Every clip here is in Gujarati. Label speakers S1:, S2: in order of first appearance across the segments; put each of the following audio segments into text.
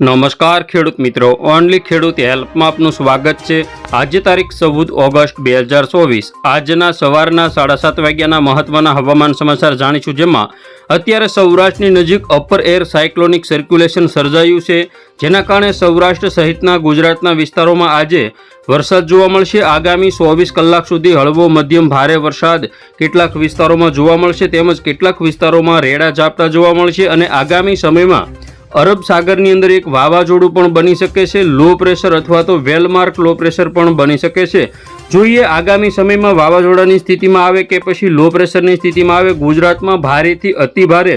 S1: નમસ્કાર ખેડૂત મિત્રો, ઓનલી ખેડૂત હેલ્પમાં આપનું સ્વાગત છે. આજે તારીખ ચૌદ ઓગસ્ટ બે હજાર ચોવીસ. આજના સવારના સાડા સાત વાગ્યાના મહત્વના હવામાન સમાચાર જાણીશું જેમાં અત્યારે સૌરાષ્ટ્રની નજીક અપર એર સાયક્લોનિક સર્ક્યુલેશન સર્જાયું છે, જેના કારણે સૌરાષ્ટ્ર સહિતના ગુજરાતના વિસ્તારોમાં આજે વરસાદ જોવા મળશે. આગામી ચોવીસ કલાક સુધી હળવો મધ્યમ ભારે વરસાદ કેટલાક વિસ્તારોમાં જોવા મળશે, તેમજ કેટલાક વિસ્તારોમાં રેડા ઝાપટા જોવા મળશે અને આગામી સમયમાં અરબ સાગરની અંદર એક વાવાઝોડું પણ બની શકે છે. લો પ્રેશર અથવા તો વેલમાર્ક લો પ્રેશર પણ બની શકે છે. જોઈએ આગામી સમયમાં વાવાઝોડાની સ્થિતિમાં આવે કે પછી લો પ્રેશરની સ્થિતિમાં આવે, ગુજરાતમાં ભારેથી અતિ ભારે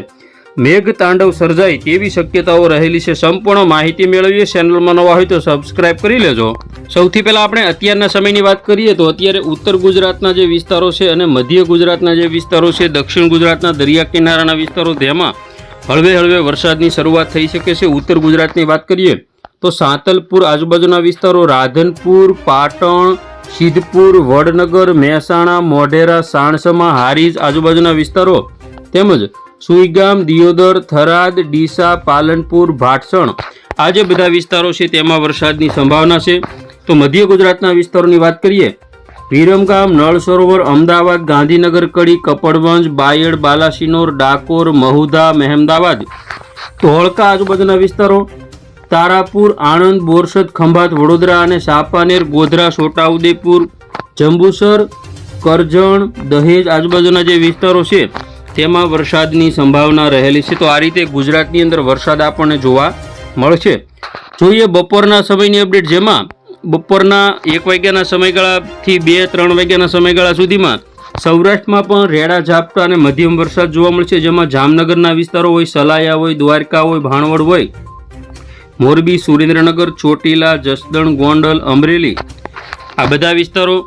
S1: મેઘ તાંડવ સર્જાય તેવી શક્યતાઓ રહેલી છે. સંપૂર્ણ માહિતી મેળવીએ ચેનલમાં નવા હોય તો સબસ્ક્રાઇબ કરી લેજો. સૌથી પહેલાં આપણે અત્યારના સમયની વાત કરીએ તો અત્યારે ઉત્તર ગુજરાતના જે વિસ્તારો છે અને મધ્ય ગુજરાતના જે વિસ્તારો છે, દક્ષિણ ગુજરાતના દરિયા કિનારાના વિસ્તારો, તેમાં હળવે હળવે વરસાદની શરૂઆત થઈ શકે છે. ઉત્તર ગુજરાતની વાત કરીએ તો સાંતલપુર આજુબાજુના વિસ્તારો રાધનપુર, પાટણ, સિદ્ધપુર, વડનગર, મહેસાણા, મોઢેરા, સાણસમા, હારીજ આજુબાજુના વિસ્તારો તેમજ સુઈગામ, દિયોદર, થરાદ, ડીસા, પાલનપુર, ભાટસણ આ જે બધા વિસ્તારો છે તેમાં વરસાદની સંભાવના છે. તો મધ્ય ગુજરાતના વિસ્તારોની વાત કરીએ વિરમગામ નળ સરોવર, અમદાવાદ, ગાંધીનગર, કડી, કપડવંજ, બાયડ, બાલાસિનોર, ડાકોર, મહુધા, મહેમદાવાદ, ધોળકા, આજુબાજુના વિસ્તારો, તારાપુર, આણંદ, બોરસદ, ખંભાત, વડોદરા અને સાપાનેર, ગોધરા, છોટાઉદેપુર, જંબુસર, કરજણ, દહેજ આજુબાજુના જે વિસ્તારો છે, તેમાં વરસાદની સંભાવના રહેલી છે. તો આ રીતે ગુજરાતની અંદર વરસાદ આપણને જોવા મળશે જોઈએ બપોરના સમયની અપડેટ. જેમાં બપોરના એક વાગ્યાના સમયગાળાથી બે, ત્રણ વાગ્યાના સમયગાળા સુધીમાં સૌરાષ્ટ્રમાં પણ રેડા, ઝાપટા અને મધ્યમ વરસાદ જોવા મળશે, જેમાં જામનગરના વિસ્તારો હોય, સલાયા હોય, દ્વારકા હોય, ભાણવડ હોય. મોરબી, સુરેન્દ્રનગર, ચોટીલા, જસદણ, ગોંડલ, અમરેલી આ બધા વિસ્તારો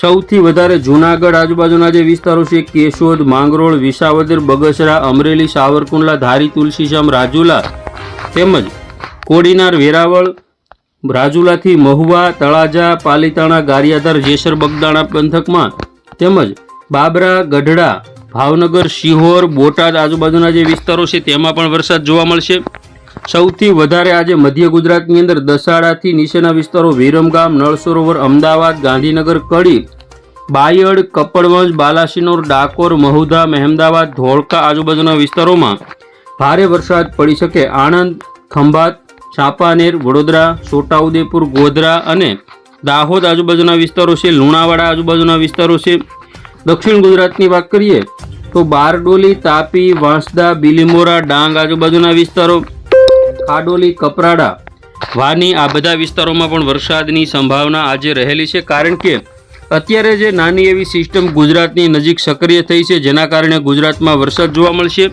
S1: સૌથી વધારે જૂનાગઢ આજુબાજુના જે વિસ્તારો છે, કેશોદ, માંગરોળ, વિસાવદર, બગસરા, અમરેલી, સાવરકુંડલા, ધારી તુલસીશ્યામ રાજુલા તેમજ કોડીનાર, વેરાવળ રાજુલાથી મહુવા, તળાજા, પાલીતાણા, ગારિયાધાર, જેસર, બગદાણા પંથકમાં તેમજ બાબરા, ગઢડા, ભાવનગર, શિહોર, બોટાદ આજુબાજુના જે વિસ્તારો છે તેમાં પણ વરસાદ જોવા મળશે. સૌથી વધારે આજે મધ્ય ગુજરાતની અંદર દસાડાથી નીચેના વિસ્તારો વિરમગામ નળ સરોવર અમદાવાદ, ગાંધીનગર, કડી, બાયડ, કપડવંજ, બાલાસિનોર, ડાકોર, મહુધા, મહેમદાવાદ, ધોળકા આજુબાજુના વિસ્તારોમાં ભારે વરસાદ પડી શકે. આણંદ, ખંભાત ચાંપાનેર વડોદરા, છોટાઉદેપુર, ગોધરા અને દાહોદ આજુબાજુના વિસ્તારો છે, લુણાવાડા આજુબાજુના વિસ્તારો છે. દક્ષિણ ગુજરાતની વાત કરીએ તો બારડોલી, તાપી, વાંસદા, બિલીમોરા, ડાંગ આજુબાજુના વિસ્તારો, ખાડોલી, કપરાડા, વાની આ બધા વિસ્તારોમાં પણ વરસાદની સંભાવના આજે રહેલી છે. કારણ કે અત્યારે જે નાની એવી સિસ્ટમ ગુજરાતની નજીક સક્રિય થઈ છે, જેના કારણે ગુજરાતમાં વરસાદ જોવા મળશે.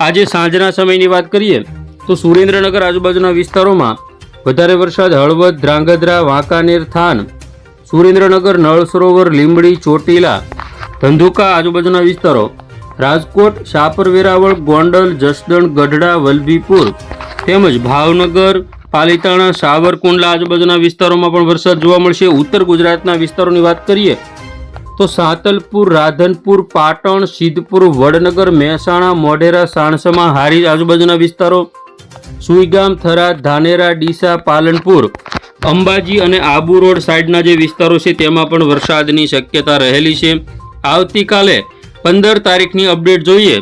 S1: આજે સાંજના સમયની વાત કરીએ તો સુરેન્દ્રનગર આજુબાજુના વિસ્તારોમાં વધારે વરસાદ, હળવદ, ધ્રાંગધ્રા, વાંકાનેર, થાન, સુરેન્દ્રનગર નળ સરોવર લીંબડી, ચોટીલા, ધંધુકા આજુબાજુના વિસ્તારો, રાજકોટ શાપર વેરાવળ ગોંડલ, જસદણ, ગઢડા, વલભીપુર તેમજ ભાવનગર, પાલીતાણા, સાવરકુંડલા આજુબાજુના વિસ્તારોમાં પણ વરસાદ જોવા મળશે. ઉત્તર ગુજરાતના વિસ્તારોની વાત કરીએ તો સાતલપુર, રાધનપુર, પાટણ, સિદ્ધપુર, વડનગર, મહેસાણા, મોઢેરા, સાણસમા હારી આજુબાજુના વિસ્તારો સુઈગામ, થરાદ, ધાનેરા, ડીસા, પાલનપુર, અંબાજી અને આબુ રોડ સાઈડના જે વિસ્તારો છે તેમાં પણ વરસાદની શક્યતા રહેલી છે. આવતીકાલે પંદર તારીખની અપડેટ જોઈએ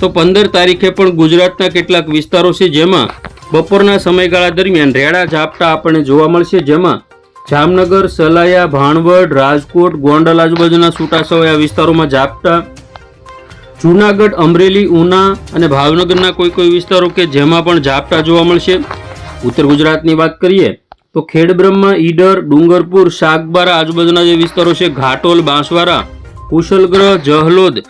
S1: તો પંદર તારીખે પણ ગુજરાતના કેટલાક વિસ્તારો છે જેમાં બપોરના સમયગાળા દરમિયાન રેડા ઝાપટા આપણને જોવા મળશે. જેમાં જામનગર, સલાયા, ભાણવડ, રાજકોટ, ગોંડલ આજુબાજુના છૂટાછવાયા વિસ્તારોમાં ઝાપટા જૂનાગઢ, અમરેલી, ઉના અને ભાવનગરના કોઈ કોઈ વિસ્તારો કે જેમાં પણ ઝાપટા જોવા મળશે. ઉત્તર ગુજરાતની વાત કરીએ તો ખેડબ્રહ્મા, ઈડર, ડુંગરપુર શાકબારા આજુબાજુના જે વિસ્તારો છે, ઘાટોલ, બાંસવાડા, કુશલગ્રહ, જહલોદ,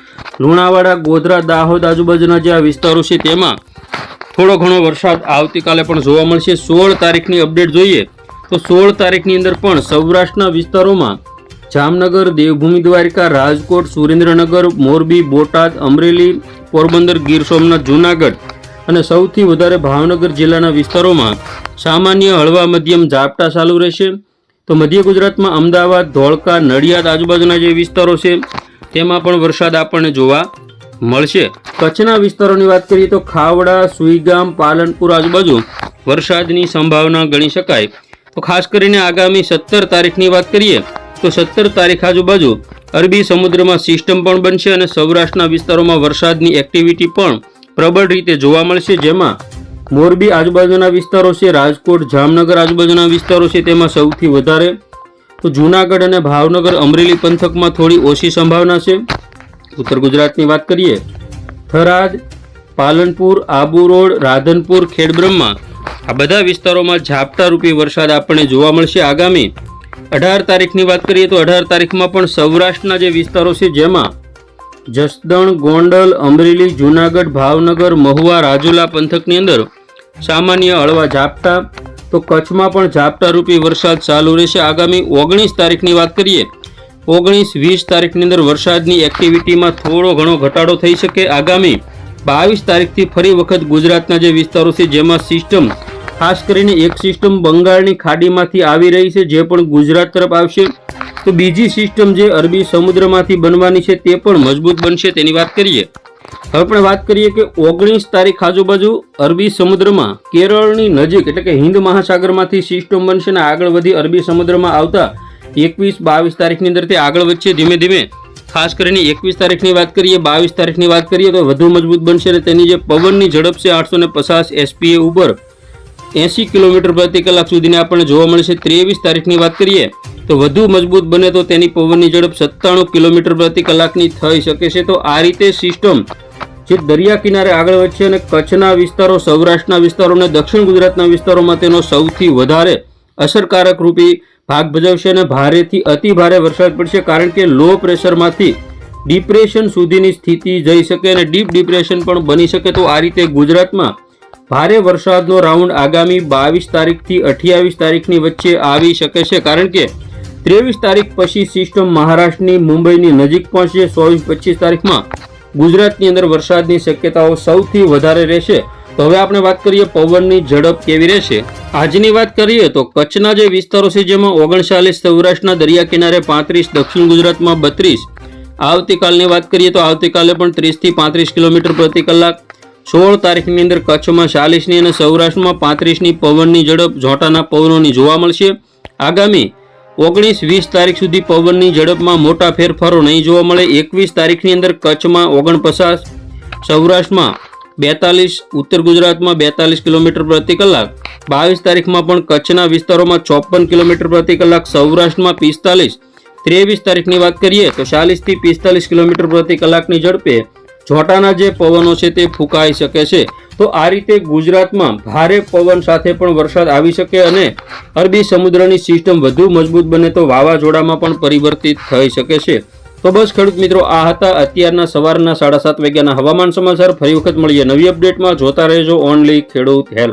S1: લુણાવાડા, ગોધરા, દાહોદ આજુબાજુના જે આ વિસ્તારો છે તેમાં થોડો ઘણો વરસાદ આવતીકાલે પણ જોવા મળશે. સોળ તારીખની અપડેટ જોઈએ તો સોળ તારીખની અંદર પણ સૌરાષ્ટ્રના વિસ્તારોમાં જામનગર, દેવભૂમિ દ્વારકા, રાજકોટ, સુરેન્દ્રનગર, મોરબી, બોટાદ, અમરેલી, પોરબંદર, ગીર સોમનાથ, જૂનાગઢ અને સૌથી વધારે ભાવનગર જિલ્લાના વિસ્તારોમાં સામાન્ય હળવા મધ્યમ ઝાપટા ચાલુ રહેશે. તો મધ્ય ગુજરાતમાં અમદાવાદ, ધોળકા, નડિયાદ આજુબાજુના જે વિસ્તારો છે, તેમાં પણ વરસાદ આપણને જોવા મળશે. કચ્છના વિસ્તારોની વાત કરીએ તો ખાવડા, સુઈગામ, પાલનપુર આજુબાજુ વરસાદની સંભાવના ગણી શકાય. તો ખાસ કરીને આગામી સત્તર તારીખની વાત કરીએ તો સત્તર તારીખ આજુબાજુ અરબી સમુદ્રમાં સિસ્ટમ પણ બનશે અને સૌરાષ્ટ્રના વિસ્તારોમાં વરસાદની એક્ટિવિટી પણ પ્રબળ રીતે જોવા મળશે. જેમાં મોરબી આજુબાજુના વિસ્તારો છે, રાજકોટ, જામનગર આજુબાજુના વિસ્તારો છે, તેમાં સૌથી વધારે તો જૂનાગઢ અને ભાવનગર અમરેલી પંથકમાં થોડી ઓછી સંભાવના છે. ઉત્તર ગુજરાતની વાત કરીએ, થરાદ, પાલનપુર, આબુ રોડ, રાધનપુર, ખેડબ્રહ્મા આ બધા વિસ્તારોમાં ઝાપટારૂપી વરસાદ આપણને જોવા મળશે. આગામી અઢાર તારીખની વાત કરીએ તો અઢાર તારીખમાં પણ સૌરાષ્ટ્રના જે વિસ્તારો છે, જેમાં જસદણ, ગોંડલ, અમરેલી, જૂનાગઢ, ભાવનગર, મહુવા, રાજુલા પંથકની અંદર સામાન્ય હળવા ઝાપટા, તો કચ્છમાં પણ ઝાપટારૂપી વરસાદ ચાલુ રહેશે. આગામી ઓગણીસ તારીખની વાત કરીએ, ઓગણીસ વીસ તારીખની અંદર વરસાદની એક્ટિવિટીમાં થોડો ઘણો ઘટાડો થઈ શકે. આગામી બાવીસ તારીખથી ફરી વખત ગુજરાતના જે વિસ્તારો છે, જેમાં સિસ્ટમ ખાસ કરીને એક સિસ્ટમ બંગાળની ખાડીમાંથી આવી રહી છે, જે પણ ગુજરાત તરફ આવશે. તો બીજી સિસ્ટમ જે અરબી સમુદ્રમાંથી બનવાની છે, તે પણ મજબૂત બનશે, તેની વાત કરીએ. હવે આપણે વાત કરીએ કે ઓગણીસ તારીખ આજુબાજુ અરબી સમુદ્રમાં કેરળની નજીક એટલે કે હિન્દ મહાસાગરમાંથી સિસ્ટમ બનશે અને આગળ વધી અરબી સમુદ્રમાં આવતા એકવીસ બાવીસ તારીખની અંદર તે આગળ વધશે ધીમે ધીમે. ખાસ કરીને એકવીસ તારીખની વાત કરીએ, બાવીસ તારીખની વાત કરીએ તો વધુ મજબૂત બનશે અને તેની જે પવનની ઝડપ છે આઠસો ને પચાસ એસપીએ ઉપર. એંસી કિલોમીટર પ્રતિ કલાક સુધીની આપણને જોવા મળશે. ત્રેવીસ તારીખની વાત કરીએ, તો વધુ મજબૂત બને તો તેની પવનની ઝડપ સત્તાણું કિલોમીટર પ્રતિ કલાકની થઈ શકે છે. તો આ રીતે સિસ્ટમ જે દરિયા કિનારે આગળ વધશે અને કચ્છના વિસ્તારો, સૌરાષ્ટ્રના વિસ્તારો અને દક્ષિણ ગુજરાતના વિસ્તારોમાં તેનો સૌથી વધારે અસરકારક રૂપી ભાગ ભજવશે અને ભારેથી અતિ ભારે વરસાદ પડશે કારણ કે લો પ્રેશરમાંથી ડિપ્રેશન સુધીની સ્થિતિ જઈ શકે અને ડીપ ડિપ્રેશન પણ બની શકે. તો આ રીતે ગુજરાતમાં ભારે વરસાદનો રાઉન્ડ આગામી બાવીસ તારીખથી અઠ્યાવીસ તારીખની વચ્ચે આવી શકે છે, કારણ કે ત્રેવીસ તારીખ પછી સિસ્ટમ મહારાષ્ટ્રની મુંબઈની નજીક પહોંચશે, ચોવીસ પચીસ તારીખમાં ગુજરાતની અંદર વરસાદની શક્યતાઓ સૌથી વધારે રહેશે. તો હવે આપણે વાત કરીએ પવનની ઝડપ કેવી રહેશે. આજની વાત કરીએ તો કચ્છના જે વિસ્તારો છે, જેમાં ઓગણચાલીસ સૌરાષ્ટ્રના દરિયા કિનારે પાંત્રીસ, દક્ષિણ ગુજરાતમાં બત્રીસ, આવતીકાલની વાત કરીએ તો આવતીકાલે પણ ત્રીસથી પાંત્રીસ કિલોમીટર પ્રતિ કલાક સોળ તારીખની અંદર કચ્છમાં ચાલીસની અને સૌરાષ્ટ્રમાં પાંત્રીસની પવનની ઝડપ ઝોટાના પવનોની જોવા મળશે. આગામી ઓગણીસ વીસ તારીખ સુધી પવનની ઝડપમાં મોટા ફેરફારો નહીં જોવા મળે. એકવીસ તારીખની અંદર કચ્છમાં ઓગણપચાસ, સૌરાષ્ટ્રમાં બેતાલીસ, ઉત્તર ગુજરાતમાં બેતાલીસ કિલોમીટર પ્રતિ કલાક, બાવીસ તારીખમાં પણ કચ્છના વિસ્તારોમાં ચોપન કિલોમીટર પ્રતિ કલાક, સૌરાષ્ટ્રમાં પિસ્તાલીસ. ત્રેવીસ તારીખની વાત કરીએ તો ચાલીસથી પિસ્તાલીસ કિલોમીટર પ્રતિ કલાકની ઝડપે જોટાના જે પવનો છે તે ફૂંકાઈ શકે છે. તો આ રીતે ગુજરાતમાં ભારે પવન સાથે પણ વરસાદ આવી શકે અને અરબી સમુદ્રની સિસ્ટમ વધુ મજબૂત બને તો વાવાઝોડામાં પણ પરિવર્તિત થઈ શકે છે. તો બસ ખેડૂત મિત્રો, આ હતા અત્યારના સવારના સાડા સાત વાગ્યાના હવામાન સમાચાર. ફરી વખત મળીએ નવી અપડેટમાં જોતા રહેજો ઓનલી ખેડૂત હેલ્પ.